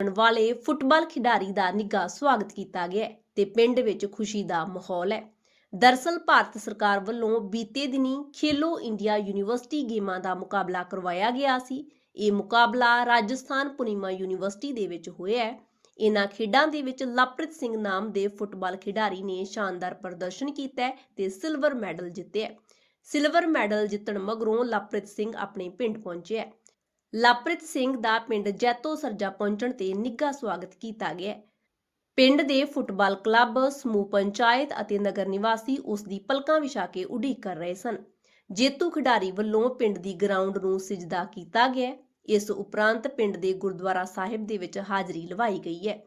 ਕਰਨ ਵਾਲੇ ਫੁੱਟਬਾਲ ਖਿਡਾਰੀ ਦਾ ਨਿੱਘਾ ਸਵਾਗਤ ਕੀਤਾ ਗਿਆ ਤੇ ਪਿੰਡ ਵਿੱਚ ਖੁਸ਼ੀ ਦਾ ਮਾਹੌਲ ਹੈ। ਦਰਸਲ ਭਾਰਤ ਸਰਕਾਰ ਵੱਲੋਂ ਬੀਤੇ ਦਿਨੀ ਖੇਲੋ ਇੰਡੀਆ ਯੂਨੀਵਰਸਿਟੀ ਗੇਮਾਂ ਦਾ ਮੁਕਾਬਲਾ ਕਰਵਾਇਆ ਗਿਆ ਸੀ। ਇਹ ਮੁਕਾਬਲਾ ਰਾਜਸਥਾਨ ਪੁਨੀਮਾ ਯੂਨੀਵਰਸਿਟੀ ਦੇ ਵਿੱਚ ਹੋਇਆ ਹੈ। ਇਹਨਾਂ ਖੇਡਾਂ ਦੇ ਵਿੱਚ ਲਵਪ੍ਰੀਤ ਸਿੰਘ ਨਾਮ ਦੇ ਫੁੱਟਬਾਲ ਖਿਡਾਰੀ ਨੇ ਸ਼ਾਨਦਾਰ ਪ੍ਰਦਰਸ਼ਨ ਕੀਤਾ ਤੇ ਸਿਲਵਰ ਮੈਡਲ ਜਿੱਤਿਆ ਸਿਲਵਰ ਮੈਡਲ ਜਿੱਤਣ ਮਗਰੋਂ ਲਵਪ੍ਰੀਤ ਸਿੰਘ ਆਪਣੇ ਪਿੰਡ ਪਹੁੰਚਿਆ ਲਾਪ੍ਰਿਤ ਸਿੰਘ ਦਾ ਪਿੰਡ ਜੈਤੋ ਸਰਜਾ ਪਹੁੰਚਣ ਤੇ ਨਿੱਘਾ ਸਵਾਗਤ ਕੀਤਾ ਗਿਆ ਪਿੰਡ ਦੇ ਫੁੱਟਬਾਲ ਕਲੱਬ, ਸਮੂਹ ਪੰਚਾਇਤ ਅਤੇ ਨਗਰ ਨਿਵਾਸੀ ਉਸ ਦੀ ਪਲਕਾਂ ਵਿਛਾ ਕੇ ਉਡੀਕ ਕਰ ਰਹੇ ਸਨ। ਜੇਤੂ ਖਿਡਾਰੀ ਵੱਲੋਂ ਪਿੰਡ ਦੀ ਗਰਾਊਂਡ ਨੂੰ ਸਿਜਦਾ ਕੀਤਾ ਗਿਆ ਇਸ ਉਪਰੰਤ ਪਿੰਡ ਦੇ ਗੁਰਦੁਆਰਾ ਸਾਹਿਬ ਦੇ ਵਿੱਚ ਹਾਜ਼ਰੀ ਲਵਾਈ ਗਈ ਹੈ।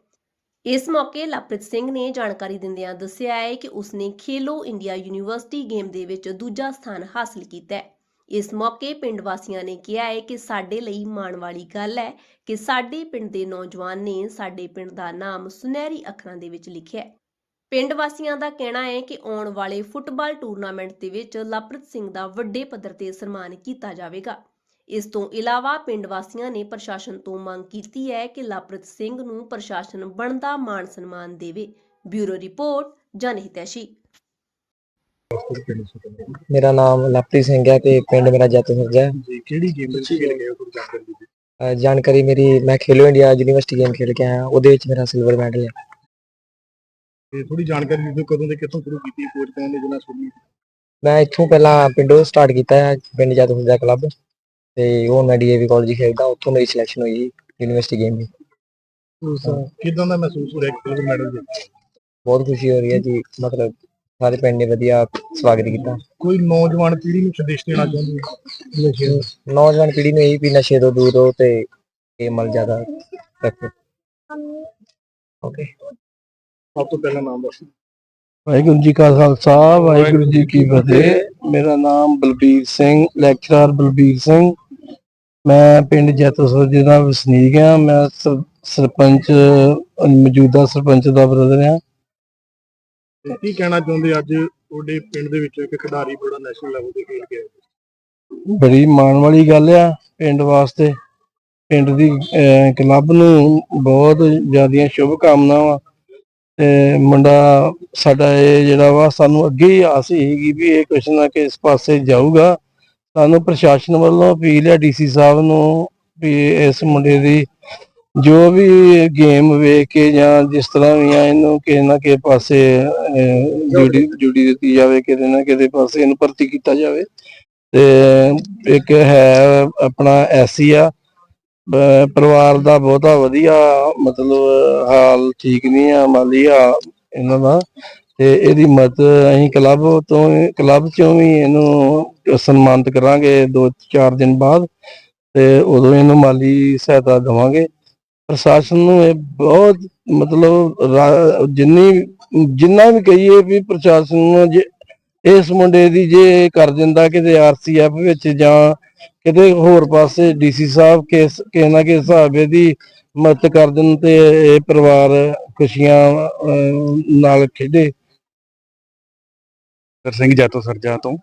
ਇਸ ਮੌਕੇ ਲਵਪ੍ਰੀਤ ਸਿੰਘ ਨੇ ਜਾਣਕਾਰੀ ਦਿੰਦਿਆਂ ਦੱਸਿਆ ਹੈ ਕਿ ਉਸਨੇ ਖੇਲੋ ਇੰਡੀਆ ਯੂਨੀਵਰਸਿਟੀ ਗੇਮ ਦੇ ਵਿੱਚ ਦੂਜਾ ਸਥਾਨ ਹਾਸਲ ਕੀਤਾ ਹੈ। ਇਸ ਮੌਕੇ ਪਿੰਡ ਵਾਸੀਆਂ ਨੇ ਕਿਹਾ ਹੈ ਕਿ ਸਾਡੇ ਲਈ ਮਾਣ ਵਾਲੀ ਗੱਲ ਹੈ ਕਿ ਸਾਡੇ ਪਿੰਡ ਦੇ ਨੌਜਵਾਨ ਨੇ ਸਾਡੇ ਪਿੰਡ ਦਾ ਨਾਮ ਸੁਨਹਿਰੀ ਅੱਖਰਾਂ ਦੇ ਵਿੱਚ ਲਿਖਿਆ ਹੈ। ਪਿੰਡ ਵਾਸੀਆਂ ਦਾ ਕਹਿਣਾ ਹੈ ਕਿ ਆਉਣ ਵਾਲੇ ਫੁੱਟਬਾਲ ਟੂਰਨਾਮੈਂਟ ਦੇ ਵਿੱਚ ਲਵਪ੍ਰੀਤ ਸਿੰਘ ਦਾ ਵੱਡੇ ਪੱਧਰ ਤੇ ਸਨਮਾਨ ਕੀਤਾ ਜਾਵੇਗਾ। ਇਸ ਤੋਂ ਇਲਾਵਾ ਪਿੰਡ ਵਾਸੀਆਂ ਨੇ ਪ੍ਰਸ਼ਾਸਨ ਤੋਂ ਮੰਗ ਕੀਤੀ ਹੈ ਕਿ ਲਵਪ੍ਰੀਤ ਸਿੰਘ ਨੂੰ ਪ੍ਰਸ਼ਾਸਨ ਬਣਦਾ ਮਾਣ ਸਨਮਾਨ ਦੇਵੇ। Bureau report, Janhitaishi. ਮੇਰਾ ਨਾਮ ਲਵਪ੍ਰੀਤ ਸਿੰਘ ਹੈ ਤੇ ਪਿੰਡ ਮੇਰਾ ਜੱਤ ਸਰਜਾ ਹੈ। ਜੀ ਕਿਹੜੀ ਗੇਮ ਵਿੱਚ ਖੇਡ ਗਏ ਹੋ ਤੁਸੀਂ ਜਾਣਕਾਰੀ ਦਿਓ ਅਹ ਜਾਣਕਾਰੀ ਮੇਰੀ ਮੈਂ ਖੇਲੋ ਇੰਡੀਆ ਯੂਨੀਵਰਸਿਟੀ ਗੇਮ ਖੇਡ ਕੇ ਆਇਆ ਉਹਦੇ ਵਿੱਚ ਮੇਰਾ ਸਿਲਵਰ ਮੈਡਲ ਹੈ। ਤੇ ਥੋੜੀ ਜਾਣਕਾਰੀ ਦਿਓ ਕਦੋਂ ਤੇ ਕਿੱਥੋਂ ਸ਼ੁਰੂ ਕੀਤੀ ਕੋਚ ਕੌਣ ਨੇ ਜਿਹਨਾਂ ਸੁਣੀ ਮੈਂ ਇੱਥੋਂ ਪਹਿਲਾਂ ਪਿੰਡੋਂ ਸਟਾਰਟ ਕੀਤਾ ਹੈ ਪਿੰਡ ਜੱਤ ਸਰਜਾ ਕਲੱਬ ਤੇ ਉਹ ਮੈਂ ਡੀਏਵੀ ਕਾਲਜ ਖੇਡਦਾ ਉੱਥੋਂ ਮੇਰੀ ਸਿਲੈਕਸ਼ਨ ਹੋਈ ਯੂਨੀਵਰਸਿਟੀ ਗੇਮ ਦੀ। ਕਿਦਾਂ ਦਾ ਮਹਿਸੂਸ ਹੋ ਰਿਹਾ ਕਿ ਮੈਡਲ ਜਿੱਤ ਬਹੁਤ ਖੁਸ਼ੀ ਹੋ ਰਹੀ ਹੈ ਜੀ ਮਤਲਬ ਸਾਰੇ ਪਿੰਡ ਨੇ ਵਧੀਆ ਸਵਾਗਤ ਕੀਤਾ। ਕੋਈ ਨੌਜਵਾਨ ਪੀੜ੍ਹੀ ਨੂੰ ਸੰਦੇਸ਼ ਦੇਣਾ ਚਾਹੁੰਦੇ ਹੋ? ਨੌਜਵਾਨ ਪੀੜ੍ਹੀ ਨੂੰ ਇਹ ਵੀ ਨਸ਼ੇ ਤੋਂ ਦੂਰ ਰਹੋ ਤੇ ਗੇਮ ਵੱਲ ਜ਼ਿਆਦਾ ਰੱਖੋ। ਓਕੇ। ਸਭ ਤੋਂ ਪਹਿਲਾਂ ਨਾਮ ਦੱਸੋ। ਵਾਹਿਗੁਰੂ ਜੀ ਕਾ ਖਾਲਸਾ ਵਾਹਿਗੁਰੂ ਜੀ ਕੀ ਫਤਿਹ। ਮੇਰਾ ਨਾਮ ਬਲਬੀਰ ਸਿੰਘ ਲੈਕਚਰਰ ਬਲਬੀਰ ਸਿੰਘ। ਮੈਂ ਪਿੰਡ ਜੈਤੋਸਰ ਦਾ ਵਸਨੀਕ ਹਾਂ। ਮੈਂ ਸਰ- ਸਰਪੰਚ ਮੌਜੂਦਾ ਸਰਪੰਚ ਦਾ ਬ੍ਰਦਰ ਹਾਂ। ਤੇ ਕੀ ਕਹਿਣਾ ਚਾਹੁੰਦੇ ਅੱਜ ਤੁਹਾਡੇ ਪਿੰਡ ਦੇ ਵਿੱਚ ਇੱਕ ਖਿਡਾਰੀ ਬੜਾ ਨੈਸ਼ਨਲ ਲੈਵਲ ਤੇ ਖੇਡ ਗਿਆ ਬੜੀ ਮਾਣ ਵਾਲੀ ਗੱਲ ਆ ਪਿੰਡ ਵਾਸਤੇ। ਪਿੰਡ ਦੀ ਕਲੱਬ ਨੂੰ ਬਹੁਤ ਜ਼ਿਆਦੀਆਂ ਸ਼ੁਭ ਕਾਮਨਾਵਾਂ ਤੇ ਮੁੰਡਾ ਸਾਡਾ ਇਹ ਜਿਹੜਾ ਵਾ, ਸਾਨੂੰ ਅੱਗੇ ਹੀ ਆਸ ਸੀਗੀ ਵੀ ਇਹ ਕੁਛ ਨਾ ਕਿਸ ਪਾਸੇ ਜਾਊਗਾ। ਸਾਨੂੰ ਪ੍ਰਸ਼ਾਸਨ ਵੱਲੋਂ ਅਪੀਲ ਹੈ ਡੀਸੀ ਸਾਹਿਬ ਨੂੰ ਵੀ ਇਸ ਮੁੰਡੇ ਦੀ ਜੋ ਵੀ ਗੇਮ ਵੇਖ ਕੇ ਜਾਂ ਜਿਸ ਤਰ੍ਹਾਂ ਵੀ ਆ ਇਹਨੂੰ ਕਿਸੇ ਨਾ ਕਿਸੇ ਪਾਸੇ ਅਹ, ਡਿਊਟੀ ਡਿਊਟੀ ਦਿੱਤੀ ਜਾਵੇ ਕਿਤੇ ਨਾ ਕਿਤੇ ਪਾਸੇ ਇਹਨੂੰ ਭਰਤੀ ਕੀਤਾ ਜਾਵੇ। ਤੇ ਇੱਕ ਹੈ ਆਪਣਾ ਐਸੀ ਆ। ਪਰਿਵਾਰ ਦਾ ਬਹੁਤਾ ਵਧੀਆ ਮਤਲਬ ਹਾਲ ਠੀਕ ਨਹੀਂ ਆ ਮਾਲੀ ਆ ਇਹਨਾਂ ਦਾ। ਤੇ ਇਹਦੀ ਮਦਦ ਅਸੀਂ ਕਲੱਬ ਤੋਂ ਕਲੱਬ ਚੋਂ ਵੀ ਇਹਨੂੰ ਸਨਮਾਨਿਤ ਕਰਾਂਗੇ ਦੋ ਚਾਰ ਦਿਨ ਬਾਅਦ। ਤੇ ਉਦੋਂ ਇਹਨੂੰ ਮਾਲੀ ਸਹਾਇਤਾ ਦੇਵਾਂਗੇ। ਪ੍ਰਸ਼ਾਸਨ ਨੂੰ ਇਹ ਬਹੁਤ ਮਤਲਬ ਰਾ- ਜਿੰਨੀ ਜਿੰਨਾ ਵੀ ਕਹੀਏ ਵੀ ਪ੍ਰਸ਼ਾਸਨ ਨੂੰ ਜੇ ਇਸ ਮੁੰਡੇ ਦੀ ਜੇ ਕਰ ਦਿੰਦਾ ਕਿਤੇ ਆਰਸੀਐਫ ਵਿੱਚ ਜਾਂ ਕਿਤੇ ਹੋਰ ਪਾਸੇ ਡੀਸੀ ਸਾਹਿਬ ਕਿਸ ਕਿਸੇ ਨਾ ਕਿਸ ਹਿਸਾਬ ਦੀ ਮਦਦ ਕਰ ਦੇਣ ਤੇ ਇਹ ਪਰਿਵਾਰ ਖੁਸ਼ੀਆਂ ਅਹ, ਨਾਲ ਖੇਡੇ। ਸਰ ਸਿੰਘ ਜੈਤੋ ਸਰਜਾ ਤੋਂ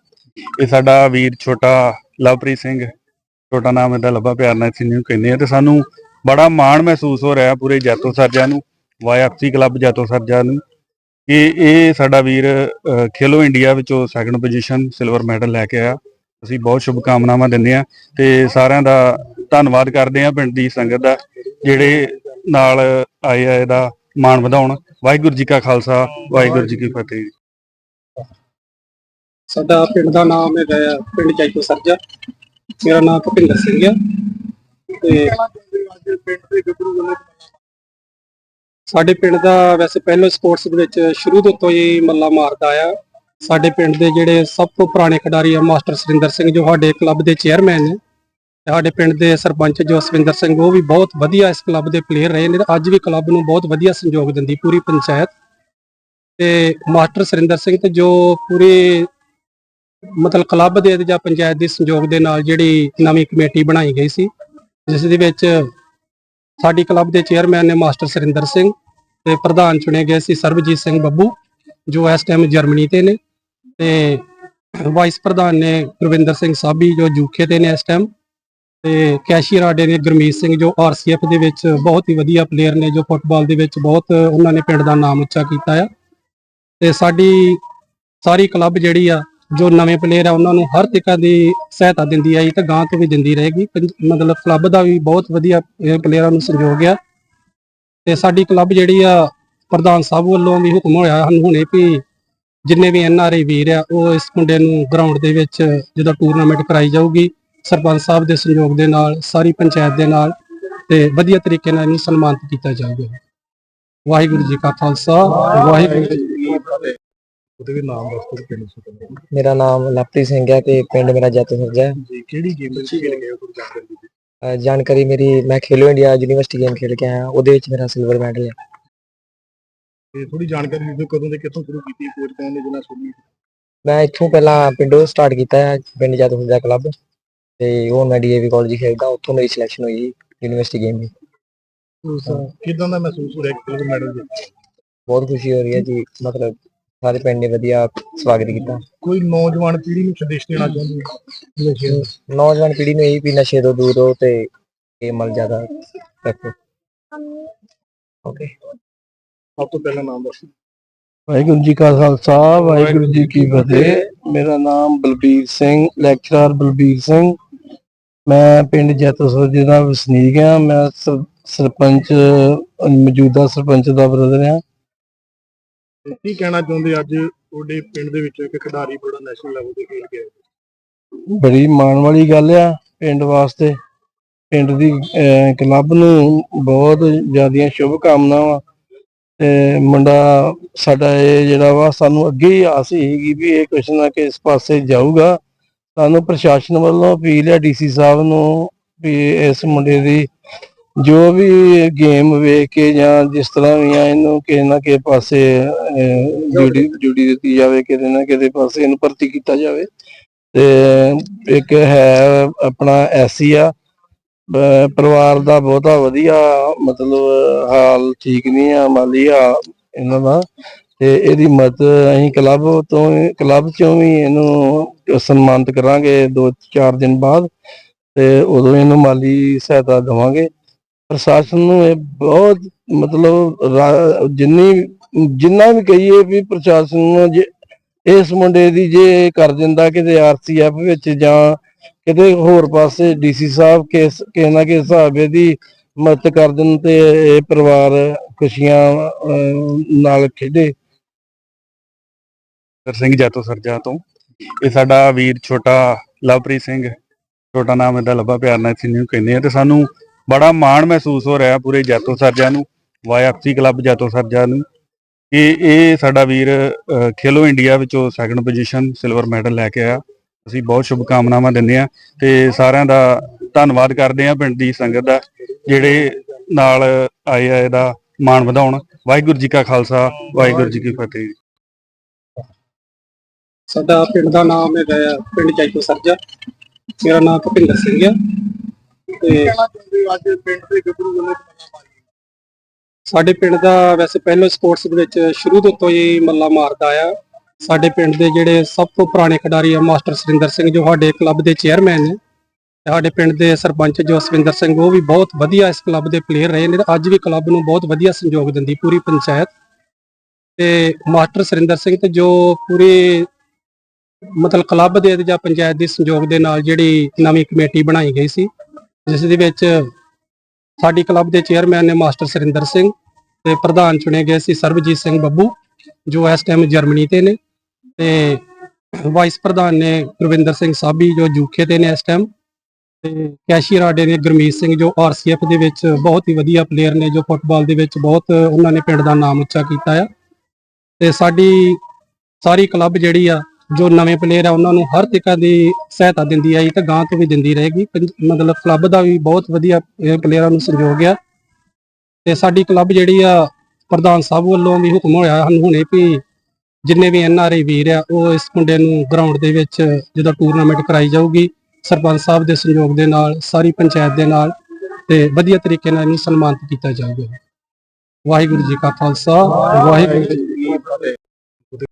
ਇਹ ਸਾਡਾ ਵੀਰ ਛੋਟਾ ਲਵਪ੍ਰੀਤ ਸਿੰਘ। ਛੋਟਾ ਨਾਮ ਇਹਦਾ ਲੱਭਾ ਪਿਆਰ ਨਾਲ ਅਸੀਂ ਇਹਨੂੰ ਕਹਿੰਦੇ ਆ। ਤੇ ਸਾਨੂੰ ਬੜਾ ਮਾਣ ਮਹਿਸੂਸ ਹੋ ਰਿਹਾ ਪੂਰੇ ਜੈਤੋ ਸਰਜਾ ਨੂੰ ਵਾਈਐਫਸੀ ਕਲੱਬ ਜੈਤੋ ਸਰਜਾ ਨੂੰ। ਕਿ ਇਹ ਸਾਡਾ ਵੀਰ ਖੇਲੋ ਇੰਡੀਆ ਵਿੱਚੋਂ ਸੈਕੰਡ ਪੋਜੀਸ਼ਨ ਸਿਲਵਰ ਮੈਡਲ ਲੈ ਕੇ ਆਇਆ। ਅਸੀਂ ਬਹੁਤ ਸ਼ੁਭ ਕਾਮਨਾਵਾਂ ਦਿੰਦੇ ਆ ਤੇ ਸਾਰਿਆਂ ਦਾ ਧੰਨਵਾਦ ਕਰਦੇ ਆ ਪਿੰਡ ਦੀ ਸੰਗਤ ਦਾ, ਜਿਹੜੇ ਨਾਲ ਆਏ ਆ ਇਹਦਾ ਮਾਣ ਵਧਾਉਣ। ਵਾਹਿਗੁਰੂ ਜੀ ਕਾ ਖਾਲਸਾ, ਵਾਹਿਗੁਰੂ ਜੀ ਕੀ ਫਤਿਹ। ਸਾਡਾ ਪਿੰਡ ਦਾ ਨਾਮ ਹੈਗਾ ਆ ਪਿੰਡ ਜੈਤੋ ਸਰਜਾ। ਮੇਰਾ ਨਾਮ ਭੁਪਿੰਦਰ ਸਿੰਘ ਆ। ਤੇ ਅੱਜ ਪਿੰਡ ਦੇ ਗੱਭਰੂ ਵੱਲੋਂ ਸਾਡੇ ਪਿੰਡ ਦਾ ਵੈਸੇ ਪਹਿਲਾਂ ਸਪੋਰਟਸ ਦੇ ਵਿੱਚ ਸ਼ੁਰੂ ਤੋਂ ਹੀ ਮੱਲਾ ਮਾਰਦਾ ਆ। ਸਾਡੇ ਪਿੰਡ ਦੇ ਜਿਹੜੇ ਸਭ ਤੋਂ ਪੁਰਾਣੇ ਖਿਡਾਰੀ ਆ ਮਾਸਟਰ ਸੁਰਿੰਦਰ ਸਿੰਘ, ਜੋ ਸਾਡੇ ਕਲੱਬ ਦੇ ਚੇਅਰਮੈਨ ਨੇ। ਸਾਡੇ ਪਿੰਡ ਦੇ ਸਰਪੰਚ ਜੋ ਸਵਿੰਦਰ ਸਿੰਘ, ਉਹ ਵੀ ਬਹੁਤ ਵਧੀਆ ਇਸ ਕਲੱਬ ਦੇ ਪਲੇਅਰ ਰਹੇ ਨੇ ਅੱਜ ਵੀ ਕਲੱਬ ਨੂੰ ਬਹੁਤ ਵਧੀਆ ਸਹਿਯੋਗ ਦਿੰਦੀ ਪੂਰੀ ਪੰਚਾਇਤ। ਤੇ ਮਾਸਟਰ ਸੁਰਿੰਦਰ ਸਿੰਘ ਤੇ ਜੋ ਪੂਰੇ ਮਤਲਬ ਕਲੱਬ ਦੇ ਜਾਂ ਪੰਚਾਇਤ ਦੇ ਸੰਯੋਗ ਦੇ ਨਾਲ ਜਿਹੜੀ ਨਵੀਂ ਕਮੇਟੀ ਬਣਾਈ ਗਈ ਸੀ, ਜਿਸ ਦੇ ਵਿੱਚ ਸਾਡੀ ਕਲੱਬ ਦੇ ਚੇਅਰਮੈਨ ਨੇ ਮਾਸਟਰ ਸੁਰਿੰਦਰ ਸਿੰਘ ਤੇ ਪ੍ਰਧਾਨ ਚੁਣੇ ਗਏ ਸੀ ਸਰਬਜੀਤ ਸਿੰਘ ਬੱਬੂ, ਜੋ ਇਸ ਟਾਈਮ ਜਰਮਨੀ ਤੇ ਨੇ ਤੇ ਵਾਈਸ ਪ੍ਰਧਾਨ ਨੇ ਗੁਰਵਿੰਦਰ ਸਿੰਘ ਸਾਬੀ, ਜੋ ਯੂਕੇ ਤੇ ਨੇ ਇਸ ਟਾਈਮ ਤੇ ਕੈਸ਼ੀਅਰ ਆਡੇ ਨੇ ਗੁਰਮੀਤ ਸਿੰਘ, ਜੋ ਆਰਸੀਐਫ ਦੇ ਵਿੱਚ ਬਹੁਤ ਹੀ ਵਧੀਆ ਪਲੇਅਰ ਨੇ, ਜੋ ਫੁੱਟਬਾਲ ਦੇ ਵਿੱਚ ਬਹੁਤ ਉਹਨਾਂ ਨੇ ਪਿੰਡ ਦਾ ਨਾਮ ਉੱਚਾ ਕੀਤਾ ਆ। ਤੇ ਸਾਡੀ ਸਾਰੀ ਕਲੱਬ ਜਿਹੜੀ ਆ ਜੋ ਨਵੇਂ ਪਲੇਅਰ ਆ, ਉਹਨਾਂ ਨੂੰ ਹਰ ਤਰੀਕਾ ਦੀ ਸਹਾਇਤਾ ਦਿੰਦੀ ਆਈ ਤੇ ਗਾਂ ਤੋਂ ਵੀ ਦਿੰਦੀ ਰਹੇਗੀ। ਪੰਜ- ਮਤਲਬ ਕਲੱਬ ਦਾ ਵੀ ਬਹੁਤ ਵਧੀਆ ਇਹ ਪਲੇਅਰਾਂ ਨੂੰ ਸਹਿਯੋਗ ਆ। ਤੇ ਸਾਡੀ ਕਲੱਬ ਜਿਹੜੀ ਆ, ਪ੍ਰਧਾਨ ਸਾਹਿਬ ਵੱਲੋਂ ਵੀ ਹੁਕਮ ਹੋਇਆ ਸਾਨੂੰ ਹੁਣੇ ਵੀ ਜਿੰਨੇ ਵੀ ਐਨਆਰਆਈ ਵੀਰ ਆ, ਉਹ ਇਸ ਮੁੰਡੇ ਨੂੰ ਗਰਾਊਂਡ ਦੇ ਵਿੱਚ ਜਦੋਂ ਟੂਰਨਾਮੈਂਟ ਕਰਾਈ ਜਾਊਗੀ, ਸਰਪੰਚ ਸਾਹਿਬ ਦੇ ਸਹਿਯੋਗ ਦੇ ਨਾਲ, ਸਾਰੀ ਪੰਚਾਇਤ ਦੇ ਨਾਲ, ਤੇ ਵਧੀਆ ਤਰੀਕੇ ਨਾਲ ਇਹਨੂੰ ਸਨਮਾਨਿਤ ਕੀਤਾ ਜਾਊਗਾ। ਵਾਹਿਗੁਰੂ ਜੀ ਕਾ ਖਾਲਸਾ, ਵਾਹਿਗੁਰੂ ਜੀ ਕੀ ਫਤਿਹ। ਉਹਦੇ ਵੀ ਨਾਮ ਦੱਸ ਦਿਓ ਪਿੰਡ ਸੁਣ ਮੇਰਾ ਨਾਮ ਲਵਪ੍ਰੀਤ ਸਿੰਘ ਹੈ ਤੇ ਪਿੰਡ ਮੇਰਾ ਜੈਤੋ ਸਰਜਾ ਹੈ। ਜੀ ਕਿਹੜੀ ਗੇਮ ਵਿੱਚ ਖੇਡ ਗਏ ਹੋ? ਤੁਸੀਂ ਜਾਣਕਾਰੀ ਦਿਓ ਅਹ ਜਾਣਕਾਰੀ ਮੇਰੀ ਮੈਂ ਖੇਲੋ ਇੰਡੀਆ ਯੂਨੀਵਰਸਿਟੀ ਗੇਮ ਖੇਡ ਕੇ ਆਇਆ ਉਹਦੇ ਵਿੱਚ ਮੇਰਾ ਸਿਲਵਰ ਮੈਡਲ ਹੈ। ਤੇ ਥੋੜੀ ਜਾਣਕਾਰੀ ਦਿਓ ਕਦੋਂ ਦੇ ਕਿੱਥੋਂ ਸ਼ੁਰੂ ਕੀਤੀ ਕੋਚ ਕੌਣ ਨੇ ਸ਼ੁਰੂ ਕੀਤੀ? ਮੈਂ ਇੱਥੋਂ ਪਹਿਲਾਂ ਪਿੰਡੋਂ ਸਟਾਰਟ ਕੀਤਾ ਹੈ ਪਿੰਡ ਜੈਤੋ ਸਰਜਾ ਕਲੱਬ ਤੇ ਉਹ ਮੈਂ ਡੀਏਵੀ ਕਾਲਜ ਖੇਡਦਾ ਉੱਥੋਂ ਮੇਰੀ ਸਿਲੈਕਸ਼ਨ ਹੋਈ ਯੂਨੀਵਰਸਿਟੀ ਗੇਮ ਦੀ। ਕਿਦਾਂ ਦਾ ਮਹਿਸੂਸ ਹੋ ਰਿਹਾ ਕਿ ਸਿਲਵਰ ਮੈਡਲ ਜਿੱਤ ਬਹੁਤ ਖੁਸ਼ੀ ਹੋ ਰਹੀ ਹੈ ਜੀ ਮਤਲਬ ਸਾਰੇ ਪਿੰਡ ਨੇ ਵਧੀਆ ਸਵਾਗਤ ਕੀਤਾ। ਕੋਈ ਨੌਜਵਾਨ ਪੀੜ੍ਹੀ ਨੂੰ ਸੰਦੇਸ਼ ਦੇਣਾ ਚਾਹੁੰਦੇ ਹੋ? ਨਸ਼ੇ ਦਾ? ਨੌਜਵਾਨ ਪੀੜ੍ਹੀ ਨੂੰ ਇਹ ਵੀ ਨਸ਼ੇ ਤੋਂ ਦੂਰ ਰਹੋ ਤੇ ਗੇਮ ਵੱਲ ਜ਼ਿਆਦਾ ਰੱਖੋ। ਓਕੇ। ਸਭ ਤੋਂ ਪਹਿਲਾਂ ਨਾਮ ਦੱਸੋ। ਵਾਹਿਗੁਰੂ ਜੀ ਕਾ ਖਾਲਸਾ ਵਾਹਿਗੁਰੂ ਜੀ ਕੀ ਫਤਿਹ। ਮੇਰਾ ਨਾਮ ਬਲਬੀਰ ਸਿੰਘ ਲੈਕਚਰਰ ਬਲਬੀਰ ਸਿੰਘ। ਮੈਂ ਪਿੰਡ ਜੈਤੋਸਰ ਦਾ ਵਸਨੀਕ ਹਾਂ। ਮੈਂ ਸਰ- ਸਰਪੰਚ ਮੌਜੂਦਾ ਸਰਪੰਚ ਦਾ ਬ੍ਰਦਰ ਹਾਂ। ਤੇ ਕੀ ਕਹਿਣਾ ਚਾਹੁੰਦੇ ਅੱਜ ਤੁਹਾਡੇ ਪਿੰਡ ਦੇ ਵਿੱਚ ਇੱਕ ਖਿਡਾਰੀ ਬੜਾ ਨੈਸ਼ਨਲ ਲੈਵਲ ਤੇ ਖੇਡ ਕੇ ਬੜੀ ਮਾਣ ਵਾਲੀ ਗੱਲ ਆ ਪਿੰਡ ਵਾਸਤੇ। ਪਿੰਡ ਦੀ ਕਲੱਬ ਨੂੰ ਬਹੁਤ ਜ਼ਿਆਦੀਆਂ ਸ਼ੁਭ ਕਾਮਨਾਵਾਂ ਤੇ ਮੁੰਡਾ ਸਾਡਾ ਇਹ ਜਿਹੜਾ ਵਾ, ਸਾਨੂੰ ਅੱਗੇ ਹੀ ਆਸ ਸੀਗੀ ਵੀ ਇਹ ਕੁਛ ਨਾ ਕਿਸ ਪਾਸੇ ਜਾਊਗਾ। ਸਾਨੂੰ ਪ੍ਰਸ਼ਾਸਨ ਵੱਲੋਂ ਅਪੀਲ ਹੈ ਡੀਸੀ ਸਾਹਿਬ ਨੂੰ ਵੀ ਇਸ ਮੁੰਡੇ ਦੀ ਜੋ ਵੀ ਗੇਮ ਵੇਖ ਕੇ ਜਾਂ ਜਿਸ ਤਰ੍ਹਾਂ ਵੀ ਆ, ਇਹਨੂੰ ਕਿਸੇ ਨਾ ਕਿਸੇ ਪਾਸੇ ਡਿਊਟੀ ਡਿਊਟੀ ਦਿੱਤੀ ਜਾਵੇ, ਕਿਤੇ ਨਾ ਕਿਤੇ ਪਾਸੇ ਇਹਨੂੰ ਭਰਤੀ ਕੀਤਾ ਜਾਵੇ। ਤੇ ਇੱਕ ਹੈ ਆਪਣਾ ਐਸੀ ਆ। ਪਰਿਵਾਰ ਦਾ ਬਹੁਤਾ ਵਧੀਆ ਮਤਲਬ ਹਾਲ ਠੀਕ ਨਹੀਂ ਆ, ਮਾਲੀ ਆ ਇਹਨਾਂ ਦਾ। ਤੇ ਇਹਦੀ ਮਦਦ ਅਸੀਂ ਕਲੱਬ ਤੋਂ ਕਲੱਬ ਚੋਂ ਵੀ ਇਹਨੂੰ ਸਨਮਾਨਿਤ ਕਰਾਂਗੇ ਦੋ ਚਾਰ ਦਿਨ ਬਾਅਦ। ਤੇ ਉਦੋਂ ਇਹਨੂੰ ਮਾਲੀ ਸਹਾਇਤਾ ਦੇਵਾਂਗੇ। ਪ੍ਰਸ਼ਾਸਨ ਨੂੰ ਇਹ ਬਹੁਤ ਮਤਲਬ ਜਿੰਨੀ, ਜਿੰਨਾ ਵੀ ਕਹੀਏ ਵੀ ਪ੍ਰਸ਼ਾਸਨ ਨੂੰ ਜੇ ਇਸ ਮੁੰਡੇ ਦੀ ਜੇ ਕਰ ਦਿੰਦਾ ਕਿਤੇ ਆਰਸੀਐਫ ਵਿੱਚ ਜਾਂ ਕਿਤੇ ਹੋਰ ਪਾਸੇ ਡੀਸੀ ਸਾਹਿਬ ਕਿਸ, ਕਿਸੇ ਨਾ ਕਿਸੇ ਹਿਸਾਬ ਦੀ ਮਦਦ ਕਰ ਦੇਣ ਤੇ ਇਹ ਪਰਿਵਾਰ ਖੁਸ਼ੀਆਂ ਨਾਲ ਖੇਡੇ। ਸਰ ਸਿੰਘ ਜੈਤੋ ਸਰਜਾ ਤੋਂ ਇਹ ਸਾਡਾ ਵੀਰ ਛੋਟਾ ਲਵਪ੍ਰੀਤ ਸਿੰਘ। ਛੋਟਾ ਨਾਮ ਇਹਦਾ ਲੱਭਾ ਪਿਆਰ ਨਾਲ ਅਸੀਂ ਨੂੰ ਕਹਿੰਦੇ ਆ ਤੇ ਸਾਨੂੰ ਬੜਾ ਮਾਣ ਮਹਿਸੂਸ ਹੋ ਰਿਹਾ ਪੂਰੇ ਜੈਤੋ ਸਰਜਾ ਨੂੰ ਵਾਈਐਫਸੀ ਕਲੱਬ ਜੈਤੋ ਸਰਜਾ ਨੂੰ। ਕਿ ਇਹ ਸਾਡਾ ਵੀਰ ਖੇਲੋ ਇੰਡੀਆ ਵਿੱਚੋਂ ਸੈਕੰਡ ਪੋਜੀਸ਼ਨ ਸਿਲਵਰ ਮੈਡਲ ਲੈ ਕੇ ਆਇਆ। ਅਸੀਂ ਬਹੁਤ ਸ਼ੁਭ ਕਾਮਨਾਵਾਂ ਦਿੰਦੇ ਆ ਤੇ ਸਾਰਿਆਂ ਦਾ ਧੰਨਵਾਦ ਕਰਦੇ ਆ ਪਿੰਡ ਦੀ ਸੰਗਤ ਦਾ, ਜਿਹੜੇ ਨਾਲ ਆਏ ਆ ਇਹਦਾ ਮਾਣ ਵਧਾਉਣ। ਵਾਹਿਗੁਰੂ ਜੀ ਕਾ ਖਾਲਸਾ, ਵਾਹਿਗੁਰੂ ਜੀ ਕੀ ਫਤਿਹ। ਸਾਡਾ ਪਿੰਡ ਦਾ ਨਾਮ ਹੈਗਾ ਆ, ਪਿੰਡ ਜੈਤੋ ਸਰਜਾ। ਮੇਰਾ ਨਾਮ ਭਪਿੰਦਰ ਸਿੰਘ ਆ। ਤੇ ਕਹਿਣਾ ਚਾਹੁੰਦੇ ਹੋ? ਅੱਜ ਪਿੰਡ ਦੇ ਗੱਭਰੂ ਵੱਲੋਂ ਸਾਡੇ ਪਿੰਡ ਦਾ ਵੈਸੇ ਪਹਿਲਾਂ ਸਪੋਰਟਸ ਦੇ ਵਿੱਚ ਸ਼ੁਰੂ ਤੋਂ ਹੀ ਮੱਲਾ ਮਾਰਦਾ ਆ ਸਾਡੇ ਪਿੰਡ ਦੇ ਜਿਹੜੇ ਸਭ ਤੋਂ ਪੁਰਾਣੇ ਖਿਡਾਰੀ ਆ ਮਾਸਟਰ ਸੁਰਿੰਦਰ ਸਿੰਘ ਜੋ ਸਾਡੇ ਕਲੱਬ ਦੇ ਚੇਅਰਮੈਨ ਨੇ ਤੇ ਸਾਡੇ ਪਿੰਡ ਦੇ ਸਰਪੰਚ ਜੋ ਸਵਿੰਦਰ ਸਿੰਘ ਉਹ ਵੀ ਬਹੁਤ ਵਧੀਆ ਇਸ ਕਲੱਬ ਦੇ ਪਲੇਅਰ ਰਹੇ ਨੇ ਅੱਜ ਵੀ ਕਲੱਬ ਨੂੰ ਬਹੁਤ ਵਧੀਆ ਸਹਿਯੋਗ ਦਿੰਦੀ ਪੂਰੀ ਪੰਚਾਇਤ। ਤੇ ਮਾਸਟਰ ਸੁਰਿੰਦਰ ਸਿੰਘ ਤੇ ਜੋ ਪੂਰੀ ਮਤਲਬ ਕਲੱਬ ਦੇ ਜਾਂ ਪੰਚਾਇਤ ਦੇ ਸਹਿਯੋਗ ਦੇ ਨਾਲ ਜਿਹੜੀ ਨਵੀਂ ਕਮੇਟੀ ਬਣਾਈ ਗਈ ਸੀ ਜਿਸ ਦੇ ਵਿੱਚ ਸਾਡੀ ਕਲੱਬ ਦੇ ਚੇਅਰਮੈਨ ਨੇ ਮਾਸਟਰ ਸੁਰਿੰਦਰ ਸਿੰਘ ਤੇ ਪ੍ਰਧਾਨ ਚੁਣੇ ਗਏ ਸੀ ਸਰਬਜੀਤ ਸਿੰਘ ਬੱਬੂ, ਜੋ ਇਸ ਟਾਈਮ ਜਰਮਨੀ ਤੇ ਨੇ ਤੇ ਵਾਈਸ ਪ੍ਰਧਾਨ ਨੇ ਗੁਰਵਿੰਦਰ ਸਿੰਘ ਸਾਬੀ, ਜੋ ਯੂਕੇ ਤੇ ਨੇ ਇਸ ਟਾਈਮ ਤੇ ਕੈਸ਼ੀਅਰ ਆਡੇ ਨੇ ਗੁਰਮੀਤ ਸਿੰਘ, ਜੋ ਆਰਸੀਐਫ ਦੇ ਵਿੱਚ ਬਹੁਤ ਹੀ ਵਧੀਆ ਪਲੇਅਰ ਨੇ, ਜੋ ਫੁੱਟਬਾਲ ਦੇ ਵਿੱਚ ਬਹੁਤ ਉਹਨਾਂ ਨੇ ਪਿੰਡ ਦਾ ਨਾਮ ਉੱਚਾ ਕੀਤਾ ਆ। ਤੇ ਸਾਡੀ ਸਾਰੀ ਕਲੱਬ ਜਿਹੜੀ ਆ ਜੋ ਨਵੇਂ ਪਲੇਅਰ ਆ, ਉਹਨਾਂ ਨੂੰ ਹਰ ਤਰੀਕਾ ਦੀ ਸਹਾਇਤਾ ਦਿੰਦੀ ਆਈ ਤੇ ਗਾਂ ਤੋਂ ਵੀ ਦਿੰਦੀ ਰਹੇਗੀ। ਪੰਜ- ਮਤਲਬ ਕਲੱਬ ਦਾ ਵੀ ਬਹੁਤ ਵਧੀਆ, ਇਹ ਪਲੇਅਰਾਂ ਨੂੰ ਸਹਿਯੋਗ ਆ। ਤੇ ਸਾਡੀ ਕਲੱਬ ਜਿਹੜੀ ਆ, ਪ੍ਰਧਾਨ ਸਾਹਿਬ ਵੱਲੋਂ ਵੀ ਹੁਕਮ ਹੋਇਆ ਹਨ ਹੁਣੇ ਵੀ ਜਿੰਨੇ ਵੀ ਐਨਆਰਆਈ ਵੀਰ ਆ, ਉਹ ਇਸ ਮੁੰਡੇ ਨੂੰ ਗਰਾਊਂਡ ਦੇ ਵਿੱਚ ਜਦੋਂ ਟੂਰਨਾਮੈਂਟ ਕਰਾਈ ਜਾਊਗੀ, ਸਰਪੰਚ ਸਾਹਿਬ ਦੇ ਸਹਿਯੋਗ ਦੇ ਨਾਲ, ਸਾਰੀ ਪੰਚਾਇਤ ਦੇ ਨਾਲ ਤੇ ਵਧੀਆ ਤਰੀਕੇ ਨਾਲ ਇਹਨੂੰ ਸਨਮਾਨਿਤ ਕੀਤਾ ਜਾਊਗਾ। ਵਾਹਿਗੁਰੂ ਜੀ ਕਾ ਖਾਲਸਾ, ਵਾਹਿਗੁਰੂ ਜੀ ਕੀ ਫਤਿਹ।